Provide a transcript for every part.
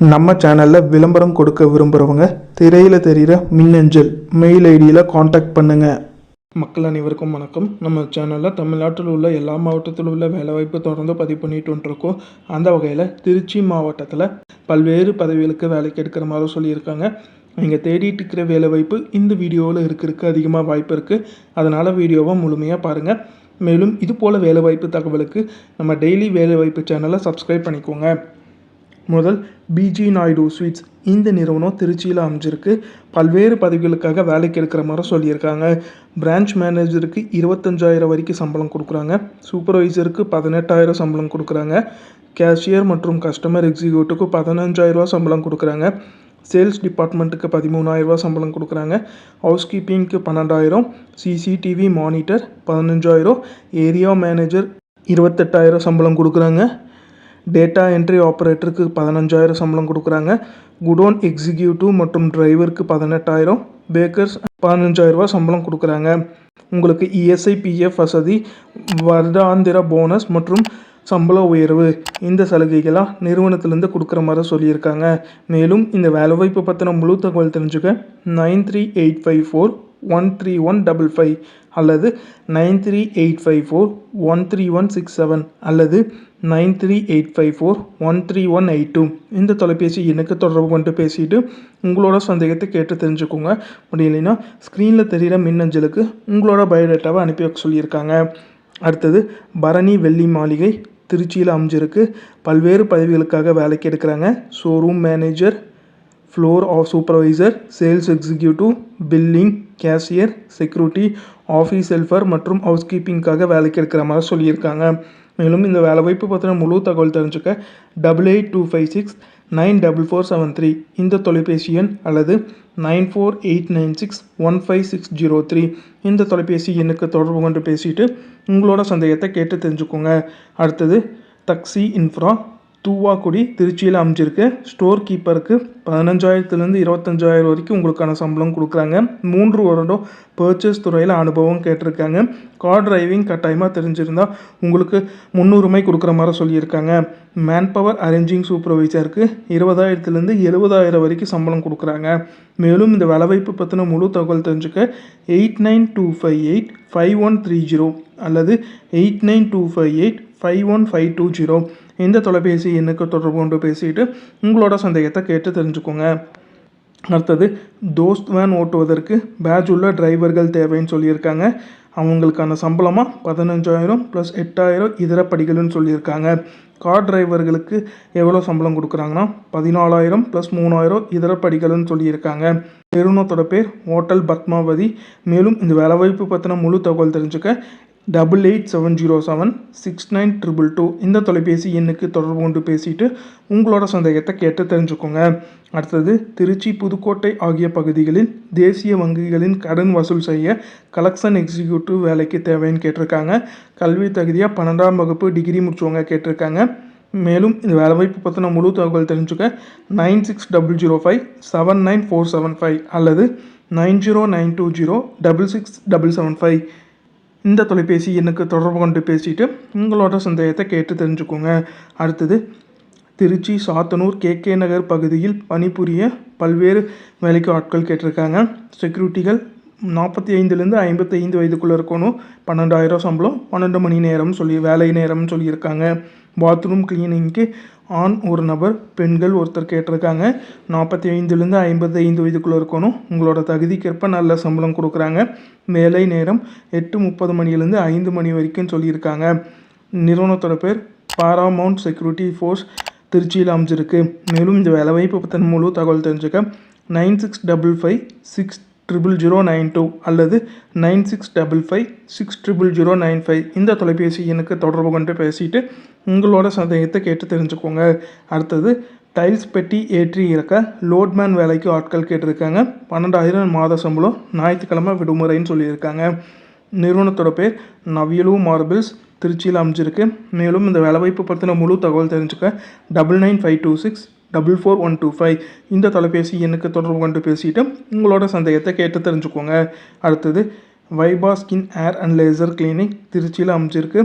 நம்ம சேனலில் விளம்பரம் கொடுக்க விரும்புகிறவங்க திரையில் தெரிகிற மின்னஞ்சல் மெயில் ஐடியில் காண்டாக்ட் பண்ணுங்கள் மக்கள் அனைவருக்கும் வணக்கம். நம்ம சேனலில் தமிழ்நாட்டில் உள்ள எல்லா மாவட்டத்தில் உள்ள வேலைவாய்ப்பு தொடர்ந்து பதிவு பண்ணிட்டு வந்துருக்கோம். அந்த வகையில் திருச்சி மாவட்டத்தில் பல்வேறு பதவிகளுக்கு வேலைக்கு எடுக்கிற மாதிரி சொல்லியிருக்காங்க. நீங்கள் தேடிட்டு இருக்கிற வேலைவாய்ப்பு இந்த வீடியோவில் இருக்கிறதுக்கு அதிகமாக வாய்ப்பு இருக்குது அதனால் வீடியோவை முழுமையாக பாருங்கள் மேலும் இது போல் வேலைவாய்ப்பு தகவலுக்கு நம்ம டெய்லி வேலைவாய்ப்பு சேனலை சப்ஸ்கிரைப் பண்ணிக்கோங்க. முதல் பிஜி நாயுடு ஸ்வீட்ஸ் இந்த நிறுவனம் திருச்சியில் அமைஞ்சிருக்கு. பல்வேறு பதவிகளுக்காக வேலைக்கு எடுக்கிற மாதிரி சொல்லியிருக்காங்க. பிரான்ச் மேனேஜருக்கு இருபத்தஞ்சாயிரம் வரைக்கும் சம்பளம் கொடுக்குறாங்க. சூப்பர்வைசருக்கு பதினெட்டாயிரம் சம்பளம் கொடுக்குறாங்க. கேஷியர் மற்றும் கஸ்டமர் எக்ஸிக்யூட்டிவ்க்கு பதினஞ்சாயிரரூவா சம்பளம் கொடுக்குறாங்க. சேல்ஸ் டிபார்ட்மெண்ட்டுக்கு பதிமூணாயிரரூவா சம்பளம் கொடுக்குறாங்க. ஹவுஸ் கீப்பிங்க்கு பன்னெண்டாயிரம் சிசிடிவி மானிட்டர் பதினஞ்சாயிரம் ஏரியா மேனேஜர் இருபத்தெட்டாயிரம் சம்பளம் கொடுக்குறாங்க. டேட்டா என்ட்ரி ஆப்ரேட்டருக்கு பதினஞ்சாயிரம் சம்பளம் கொடுக்குறாங்க. குடோன் எக்ஸிக்யூட்டிவ் மற்றும் டிரைவருக்கு பதினெட்டாயிரம். பேக்கர்ஸ் பதினஞ்சாயிரரூபா சம்பளம் கொடுக்குறாங்க. உங்களுக்கு இஎஸ்ஐபிஎஃப் இஎஸ்ஐ பிஎஃப் வசதி வருடாந்திர போனஸ் மற்றும் சம்பள உயர்வு. இந்த சலுகைகளாக நிறுவனத்திலேருந்து கொடுக்குற மாதிரி சொல்லியிருக்காங்க. மேலும் இந்த வேலைவாய்ப்பு பற்றின முழு தகவல் தெரிஞ்சுக்க nine three eight five four one three one double five. அல்லது nine three eight five four one three one six seven அல்லது nine three eight five four one three one eight two. இந்த தொலைபேசி எனக்கு தொடர்பு கொண்டு பேசிட்டு உங்களோட சந்தேகத்தை கேட்டு தெரிஞ்சுக்கோங்க. முடியலைன்னா ஸ்க்ரீனில் தெரிகிற மின்னஞ்சலுக்கு உங்களோட பயோடேட்டாவை அனுப்பி வைக்க சொல்லியிருக்காங்க. அடுத்தது பரணி வெள்ளி மாளிகை திருச்சியில் அமைஞ்சிருக்கு. பல்வேறு பதவிகளுக்காக வேலைக்கு எடுக்கிறாங்க. Showroom manager floor of supervisor sales executive billing cashier security office helper மற்றும் ஹவுஸ் கீப்பிங்காக வேலைக்கு எடுக்கிற மாதிரி சொல்லியிருக்காங்க. மேலும் இந்த வேலைவாய்ப்பு பற்றின முழு தகவல் தெரிஞ்சுக்க double eight two five six nine double four seven three இந்த தொலைபேசி எண் அல்லது nine four eight nine six one five six zero three இந்த தொலைபேசி எண்ணுக்கு தொடர்பு கொண்டு பேசிட்டு உங்களோட சந்தேகத்தை கேட்டு தெரிஞ்சுக்கோங்க. அடுத்தது தக்ஸி இன்ஃப்ரா தூவாக்குடி திருச்சியில் அமைஞ்சிருக்கு. ஸ்டோர் கீப்பருக்கு பதினஞ்சாயிரத்துலேருந்து இருபத்தஞ்சாயிரம் வரைக்கும் உங்களுக்கான சம்பளம் கொடுக்குறாங்க. மூன்று வருடம் பர்ச்சேஸ் துறையில் அனுபவம் கேட்டிருக்காங்க. கார் டிரைவிங் கட்டாயமாக தெரிஞ்சிருந்தால் உங்களுக்கு முன்னுரிமை கொடுக்குற மாதிரி சொல்லியிருக்காங்க. மேன் பவர் அரேஞ்சிங் சூப்பர்வைசருக்கு இருபதாயிரத்துலேருந்து எழுபதாயிரம் வரைக்கும் சம்பளம் கொடுக்குறாங்க. மேலும் இந்த வேலைவாய்ப்பு பற்றின முழு தகவல் தெரிஞ்சுக்க eight nine two five eight five one three zero அல்லது eight nine two five eight five one five two zero இந்த தொலைபேசி எண்ணுக்கு தொடர்பு கொண்டு பேசிட்டு உங்களோட சந்தேகத்தை கேட்டு தெரிஞ்சுக்கோங்க. அடுத்தது தோஸ்த் வேன் ஓட்டுவதற்கு பேட்ச் உள்ள டிரைவர்கள் தேவைன்னு சொல்லியிருக்காங்க. அவங்களுக்கான சம்பளமாக பதினஞ்சாயிரம் ப்ளஸ் எட்டாயிரம் இதர படிகள்னு சொல்லியிருக்காங்க. கார் டிரைவர்களுக்கு எவ்வளோ சம்பளம் கொடுக்குறாங்கன்னா பதினாலாயிரம் ப்ளஸ் மூணாயிரம் இதர படிகள்னு சொல்லியிருக்காங்க. நிறுவனத்தோட பேர் ஹோட்டல் பத்மாவதி. மேலும் இந்த வேலைவாய்ப்பு பற்றின முழு தகவல் தெரிஞ்சுக்க double eight seven zero seven six nine triple two இந்த தொலைபேசி எண்ணுக்கு தொடர்பு கொண்டு பேசிட்டு உங்களோட சந்தேகத்தை கேட்டு தெரிஞ்சுக்கோங்க. அடுத்தது திருச்சி புதுக்கோட்டை ஆகிய பகுதிகளில் தேசிய வங்கிகளின் கடன் வசூல் செய்ய கலெக்ஷன் எக்ஸிக்யூட்டிவ் வேலைக்கு தேவைன்னு கேட்டிருக்காங்க. கல்வி தகுதியாக பன்னெண்டாம் வகுப்பு டிகிரி முடிச்சவங்க கேட்டிருக்காங்க. மேலும் இந்த வேலைவாய்ப்பு பற்றின முழு தகவல் தெரிஞ்சுக்க nine six double zero five seven nine four seven five அல்லது nine zero nine two zero double six double seven five இந்த தொலைபேசி எனக்கு தொடர்பு கொண்டு பேசிட்டு உங்களோட சந்தேகத்தை கேட்டு தெரிஞ்சுக்கோங்க. அடுத்தது திருச்சி சாத்தனூர் கேகே நகர் பகுதியில் பணிபுரிய பல்வேறு வேலைக்கு ஆட்கள் கேட்டிருக்காங்க. செக்யூரிட்டிகள் நாற்பத்தி ஐந்துலேருந்து ஐம்பத்தைந்து வயதுக்குள்ளே இருக்கணும். பன்னெண்டாயிரம் சம்பளம் பன்னெண்டு மணி நேரம் சொல்லி வேலை நேரம்னு சொல்லியிருக்காங்க. பாத்ரூம் கிளீனிங்க்கு ஆண் ஒரு நபர் பெண்கள் ஒருத்தர் கேட்டிருக்காங்க. நாற்பத்தி ஐந்துலேருந்து ஐம்பத்தி ஐந்து வயதுக்குள்ளே இருக்கணும். உங்களோட தகுதிக்கேற்ப நல்ல சம்பளம் கொடுக்குறாங்க. வேலை நேரம் எட்டு முப்பது மணிலேருந்து ஐந்து மணி வரைக்கும் சொல்லியிருக்காங்க. நிறுவனத்தோட பேர் பாராமவுண்ட் செக்யூரிட்டி ஃபோர்ஸ் திருச்சியில் அமைஞ்சிருக்கு. மேலும் இந்த வேலைவாய்ப்பு பற்றின முழு தகவல் தெரிஞ்சுக்க nine six double five six triple zero nine two அல்லது nine six double five six triple zero nine five இந்த தொலைபேசி எண்ணுக்கு தொடர்பு கொண்டு பேசிட்டு உங்களோட சந்தேகத்தை கேட்டு தெரிஞ்சுக்கோங்க. அடுத்தது டைல்ஸ் பெட்டி ஏற்றி இறக்க லோட்மேன் வேலைக்கு ஆட்கள் கேட்டிருக்காங்க. பன்னெண்டாயிரம் மாத சம்பளம் ஞாயிற்றுக்கிழமை விடுமுறைன்னு சொல்லியிருக்காங்க. நிறுவனத்தோட பேர் நவியலு மார்பிள்ஸ் திருச்சியில் அமைஞ்சிருக்கு. மேலும் இந்த வேலைவாய்ப்பு பற்றின முழு தகவல் தெரிஞ்சுக்க double nine five two six double four one two five இந்த தொலைபேசி எண்ணுக்கு தொடர்பு கொண்டு பேசிட்டு உங்களோட சந்தேகத்தை கேட்டு தெரிஞ்சுக்கோங்க. அடுத்தது Vaibha skin hair and laser clinic திருச்சியில் அமைச்சிருக்கு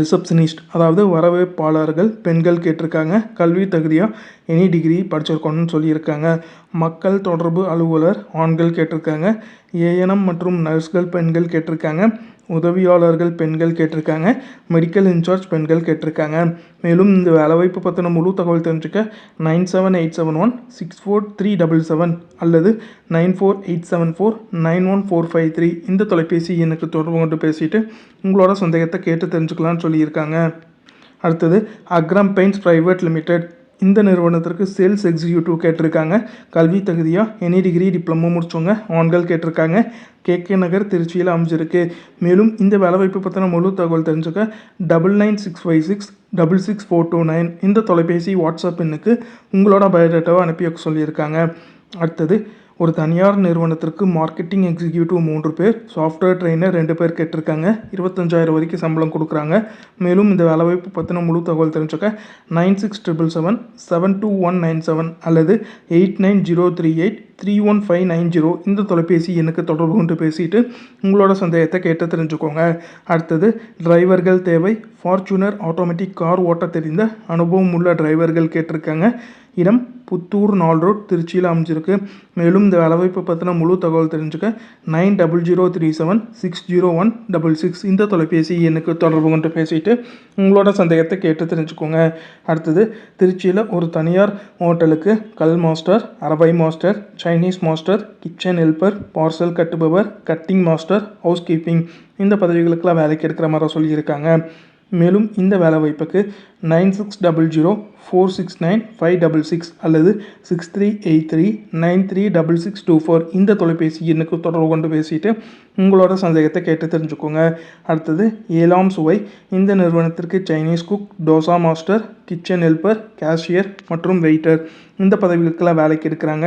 ரிசப்ஷனிஸ்ட் அதாவது வரவேற்பாளர்கள் பெண்கள் கேட்டிருக்காங்க. கல்வி தகுதியாக எனி டிகிரி படிச்சிருக்கணும்னு சொல்லியிருக்காங்க. மக்கள் தொடர்பு அலுவலர் ஆண்கள் கேட்டிருக்காங்க. ஏஎன்எம் மற்றும் நர்ஸ்கள் பெண்கள் கேட்டிருக்காங்க. உதவியாளர்கள் பெண்கள் கேட்டிருக்காங்க. மெடிக்கல் இன்சார்ஜ் பெண்கள் கேட்டிருக்காங்க. மேலும் இந்த வேலைவாய்ப்பு பற்றின முழு தகவல் தெரிஞ்சுக்க nine seven eight seven one six four three double seven அல்லது nine four eight seven four nine one four five three இந்த தொலைபேசி எண்ணுக்கு தொடர்பு கொண்டு பேசிட்டு உங்களோட சந்தேகத்தை கேட்டு தெரிஞ்சுக்கலாம்னு சொல்லியிருக்காங்க. அடுத்தது அக்ரம் பெயிண்ட்ஸ் ப்ரைவேட் லிமிடெட் இந்த நிறுவனத்திற்கு சேல்ஸ் எக்ஸிக்யூட்டிவ் கேட்டிருக்காங்க. கல்வி தகுதியாக எனி டிகிரி டிப்ளமோ முடிச்சவங்க ஆண்கள் கேட்டிருக்காங்க. கேகே நகர் திருச்சியில் அமைஞ்சிருக்கு. மேலும் இந்த வேலைவாய்ப்பு பற்றின முழு தகவல் தெரிஞ்சுக்க double nine six five six double six four two nine இந்த தொலைபேசி வாட்ஸ்அப் எண்ணுக்கு உங்களோட பயோடேட்டாவை அனுப்பி வைக்க சொல்லியிருக்காங்க. அடுத்தது ஒரு தனியார் நிறுவனத்திற்கு மார்க்கெட்டிங் எக்ஸிக்யூட்டிவ் மூன்று பேர் சாஃப்ட்வேர் ட்ரெயினர் ரெண்டு பேர் கேட்டிருக்காங்க. இருபத்தஞ்சாயிரம் வரைக்கும் சம்பளம் கொடுக்குறாங்க. மேலும் இந்த வேலைவாய்ப்பு பற்றின முழு தகவல் தெரிஞ்சுக்க nine six triple seven seven two one nine seven அல்லது eight nine zero three eight three one five nine zero இந்த தொலைபேசி எனக்கு தொடர்பு கொண்டு பேசிட்டு உங்களோட சந்தேகத்தை கேட்டு தெரிஞ்சுக்கோங்க. அடுத்தது டிரைவர்கள் தேவை. ஃபார்ச்சுனர் ஆட்டோமேட்டிக் கார் ஓட்ட தெரிந்த அனுபவம் உள்ள டிரைவர்கள் கேட்டிருக்காங்க. இடம் புத்தூர் நாள் ரோட் திருச்சியில் அமைஞ்சிருக்கு. மேலும் இந்த வேலைவாய்ப்பு பற்றின முழு தகவல் தெரிஞ்சுக்க nine double zero three seven six zero one double six இந்த தொலைபேசி எனக்கு தொடர்பு கொண்டு பேசிட்டு உங்களோட சந்தேகத்தை கேட்டு தெரிஞ்சுக்கோங்க. அடுத்தது திருச்சியில் ஒரு தனியார் ஹோட்டலுக்கு கல் master அரபை master Chinese master kitchen helper parcel கட்டுபவர் cutting master house keeping இந்த பதவிகளுக்கெல்லாம் வேலைக்கு எடுக்கிற மாதிரி சொல்லியிருக்காங்க மேலும் இந்த வேலைவாய்ப்புக்கு nine six double zero four six nine five double six அல்லது six three eight three nine three double six two four இந்த தொலைபேசி எண்ணுக்கு தொடர்பு கொண்டு பேசிட்டு உங்களோட சந்தேகத்தை கேட்டு தெரிஞ்சுக்கோங்க. அடுத்தது ஏழாம் சுவை. இந்த நிறுவனத்திற்கு Chinese cook dosa master kitchen helper cashier மற்றும் வெயிட்டர் இந்த பதவிகளுக்கெல்லாம் வேலைக்கு எடுக்கிறாங்க.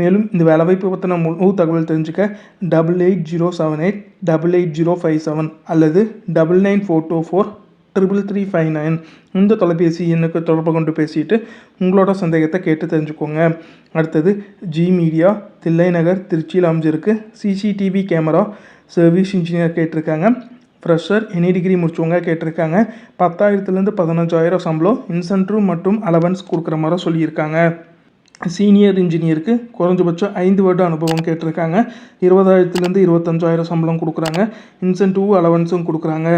மேலும் இந்த வேலைவாய்ப்பு பற்றின முழு தகவல் தெரிஞ்சுக்க double eight zero seven eight double eight zero five seven அல்லது double nine four two four triple three five nine இந்த தொலைபேசி எண்ணுக்கு தொடர்பு கொண்டு பேசிட்டு உங்களோட சந்தேகத்தை கேட்டு தெரிஞ்சுக்கோங்க. அடுத்தது ஜி மீடியா தில்லை நகர் திருச்சியில் அமைஞ்சிருக்கு. சிசிடிவி கேமரா சர்வீஸ் இன்ஜினியர் கேட்டிருக்காங்க. ஃப்ரெஷர் எனி டிகிரி முடிச்சவங்க கேட்டிருக்காங்க. பத்தாயிரத்துலேருந்து பதினஞ்சாயிரம் சம்பளம் இன்சென்டிவ் மற்றும் அலவன்ஸ் கொடுக்குற மாதிரி சொல்லியிருக்காங்க. சீனியர் இன்ஜினியருக்கு குறைஞ்சபட்சம் ஐந்து வருட அனுபவம் கேட்டிருக்காங்க. இருபதாயிரத்துலேருந்து இருபத்தஞ்சாயிரம் சம்பளம் கொடுக்குறாங்க. இன்சென்டிவ் அலவன்ஸும் கொடுக்குறாங்க.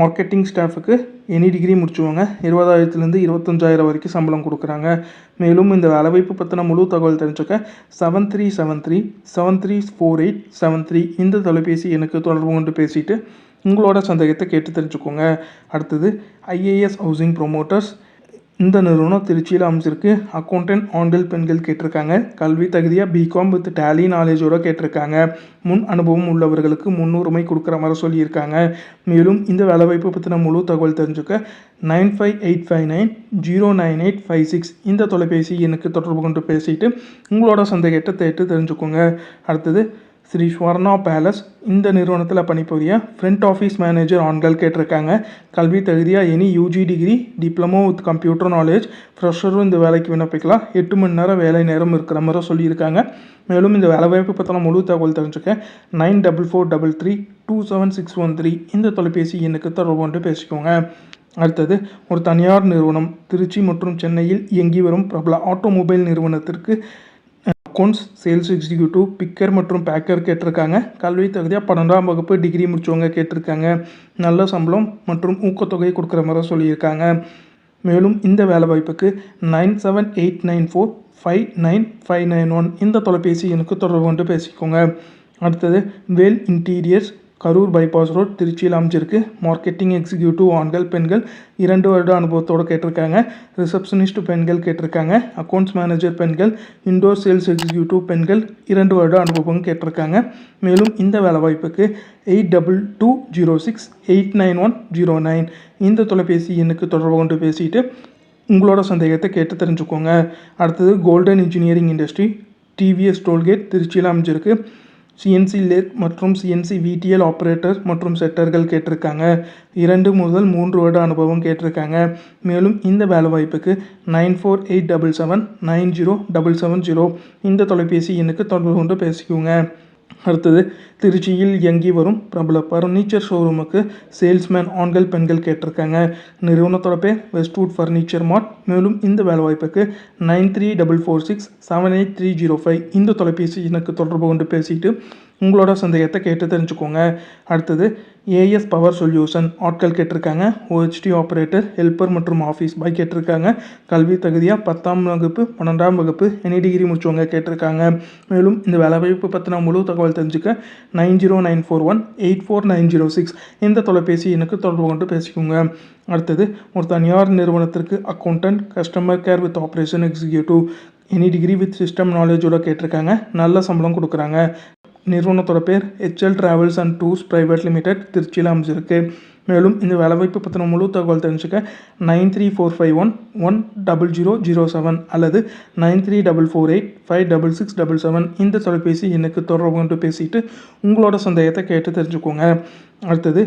மார்க்கெட்டிங் ஸ்டாஃபுக்கு எனி டிகிரி முடிச்சவங்க. இருபதாயிரத்துலேருந்து இருபத்தஞ்சாயிரம் வரைக்கும் சம்பளம் கொடுக்குறாங்க. மேலும் இந்த வேலைவாய்ப்பு பற்றின முழு தகவல் தெரிஞ்சுக்க seven three seven three seven three four eight seven three இந்த தொலைபேசி எனக்கு தொடர்பு கொண்டு பேசிட்டு உங்களோட சந்தேகத்தை கேட்டு தெரிஞ்சுக்கோங்க. அடுத்தது ஐஏஎஸ் ஹவுசிங் ப்ரொமோட்டர்ஸ் இந்த நிறுவனம் திருச்சியில் அமைச்சிருக்கு அக்கௌண்டன்ட் ஆண்கள் பெண்கள் கேட்டிருக்காங்க. கல்வி தகுதியாக பிகாம் வித் டேலி நாலேஜோட கேட்டிருக்காங்க. முன் அனுபவம் உள்ளவர்களுக்கு முன்னுரிமை கொடுக்குற மாதிரி சொல்லியிருக்காங்க. மேலும் இந்த வேலைவாய்ப்பு பற்றின முழு தகவல் தெரிஞ்சுக்க nine five eight five nine zero nine eight five six இந்த தொலைபேசி எனக்கு தொடர்பு கொண்டு பேசிட்டு உங்களோட சந்தேகத்தை தேட்டு தெரிஞ்சுக்கோங்க. அடுத்தது ஸ்ரீ ஸ்வர்ணா பேலஸ் இந்த நிறுவனத்தில் பணிபுரிய ஃப்ரண்ட் ஆஃபீஸ் மேனேஜர் ஆண்கள் கேட்டிருக்காங்க. கல்வி தகுதியாக any UG degree diploma with computer knowledge ஃப்ரெஷரும் இந்த வேலைக்கு விண்ணப்பிக்கலாம். எட்டு மணி நேரம் வேலை நேரம் இருக்கிற மாதிரி சொல்லியிருக்காங்க. மேலும் இந்த வேலைவாய்ப்பு பற்றின முழு தகவல் தெரிஞ்சுக்க nine double four double three two seven six one three இந்த தொலைபேசி எண்ணுக்கு தொடர்பு கொண்டு பேசிக்கோங்க. அடுத்தது ஒரு தனியார் நிறுவனம் திருச்சி மற்றும் சென்னையில் இயங்கி வரும் பிரபல ஆட்டோமொபைல் நிறுவனத்திற்கு அக்கௌண்ட்ஸ் சேல்ஸ் எக்ஸிக்யூட்டிவ் பிக்கர் மற்றும் பேக்கர் கேட்டிருக்காங்க. கல்வி தகுதியாக பன்னெண்டாம் வகுப்பு டிகிரி முடித்தவங்க கேட்டிருக்காங்க. நல்ல சம்பளம் மற்றும் ஊக்கத்தொகை கொடுக்குற மாதிரி சொல்லியிருக்காங்க. மேலும் இந்த வேலை வாய்ப்புக்கு nine seven eight nine four five nine five nine one இந்த தொலைபேசி எனக்கு தொடர்பு கொண்டு பேசிக்கோங்க. அடுத்தது Vel interiors Karur bypass road திருச்சியில் அமைச்சிருக்கு மார்க்கெட்டிங் எக்ஸிக்யூட்டிவ் ஆண்கள் பெண்கள் இரண்டு வருட அனுபவத்தோடு கேட்டிருக்காங்க. ரிசப்ஷனிஸ்ட் பெண்கள் கேட்டிருக்காங்க. அக்கௌண்ட்ஸ் மேனேஜர் பெண்கள் இண்டோர் சேல்ஸ் எக்ஸிக்யூட்டிவ் பெண்கள் இரண்டு வருட அனுபவம் கேட்டிருக்காங்க. மேலும் இந்த வேலைவாய்ப்புக்கு eight double two zero six eight nine one zero nine இந்த தொலைபேசி எண்ணுக்கு தொடர்பு கொண்டு பேசிட்டு உங்களோட சந்தேகத்தை கேட்டு தெரிஞ்சுக்கோங்க. அடுத்தது golden engineering industry TVS tollgate திருச்சியில் அமைஞ்சிருக்கு. சிஎன்சி லேத் மற்றும் சிஎன்சி விடிஎல் ஆப்ரேட்டர் மற்றும் செட்டர்கள் கேட்டிருக்காங்க. இரண்டு முதல் மூன்று வருட அனுபவம் கேட்டிருக்காங்க. மேலும் இந்த வேலை வாய்ப்புக்கு nine four eight double seven nine zero double seven zero இந்த தொலைபேசி எண்ணுக்கு தொடர்பு கொண்டு பேசிக்கோங்க. அடுத்தது திருச்சியில் இயங்கி வரும் பிரபல ஃபர்னிச்சர் ஷோரூமுக்கு சேல்ஸ்மேன் ஆண்கள் பெண்கள் கேட்டிருக்காங்க. நிறுவனத்தோட பேர் வெஸ்ட்வுட் ஃபர்னிச்சர் மார்ட். மேலும் இந்த வேலைவாய்ப்புக்கு nine three double four six seven eight three zero five இந்த தொலைபேசி எனக்கு தொடர்பு கொண்டு பேசிட்டு உங்களோட சந்தேகத்தை கேட்டு தெரிஞ்சுக்கோங்க. அடுத்தது ஏஎஸ் பவர் சொல்யூஷன் ஆட்கள் கேட்டிருக்காங்க. ஓஹெச்டி ஆப்ரேட்டர் ஹெல்ப்பர் மற்றும் ஆஃபீஸ் பாய் கேட்டிருக்காங்க. கல்வி தகுதியாக பத்தாம் வகுப்பு பன்னெண்டாம் வகுப்பு எனி டிகிரி முடிச்சவங்க கேட்டிருக்காங்க. மேலும் இந்த வேலைவாய்ப்பு பற்றின முழு தகவல் தெரிஞ்சுக்க nine zero nine four one eight four nine zero six இந்த தொலைபேசி எனக்கு தொடர்பு கொண்டு பேசிக்கோங்க. அடுத்தது ஒரு தனியார் நிறுவனத்திற்கு accountant customer care with operation executive any degree with system நாலேஜோட கேட்டிருக்காங்க. நல்ல சம்பளம் கொடுக்குறாங்க. நிறுவனத்தோட பேர் HL travels and tours private limited திருச்சியில் அமைஞ்சிருக்கு. மேலும் இந்த வேலைவாய்ப்பு பற்றின முழு தகவல் தெரிஞ்சுக்க nine three four five one one double zero zero seven அல்லது nine three double four eight five double six double seven இந்த தொலைபேசி எனக்கு தொடர்பு கொண்டு பேசிட்டு உங்களோட சந்தேகத்தை கேட்டு தெரிஞ்சுக்கோங்க. அடுத்தது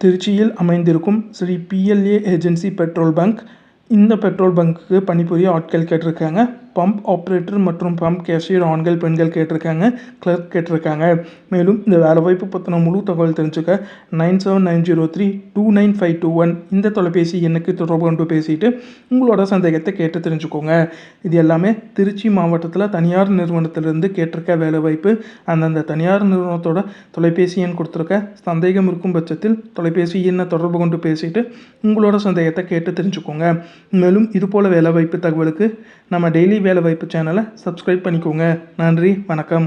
திருச்சியில் அமைந்திருக்கும் Shri BLA agency petrol bunk இந்த பெட்ரோல் பங்க்குக்கு பணிபுரிய ஆட்கள் கேட்டிருக்காங்க. பம்ப் ஆப்ரேட்டர் மற்றும் பம்ப் கேஷியர் ஆண்கள் பெண்கள் கேட்டிருக்காங்க கிளர்க் கேட்டிருக்காங்க. மேலும் இந்த வேலைவாய்ப்பு பற்றின முழு தகவல் தெரிஞ்சுக்க nine seven nine zero three two nine five two one இந்த தொலைபேசி எண்ணுக்கு தொடர்பு கொண்டு பேசிட்டு உங்களோட சந்தேகத்தை கேட்டு தெரிஞ்சுக்கோங்க. இது எல்லாமே திருச்சி மாவட்டத்தில் தனியார் நிறுவனத்திலிருந்து கேட்டிருக்க வேலைவாய்ப்பு அந்தந்த தனியார் நிறுவனத்தோட தொலைபேசி எண் கொடுத்துருக்க சந்தேகம் இருக்கும் பட்சத்தில் தொலைபேசி எண்ணை தொடர்பு கொண்டு பேசிட்டு உங்களோட சந்தேகத்தை கேட்டு தெரிஞ்சுக்கோங்க. மேலும் இதுபோல் வேலைவாய்ப்பு தகவலுக்கு நம்ம டெய்லி வேலைவாய்ப்பு சேனலை சப்ஸ்கிரைப் பண்ணிக்கோங்க. நன்றி வணக்கம்.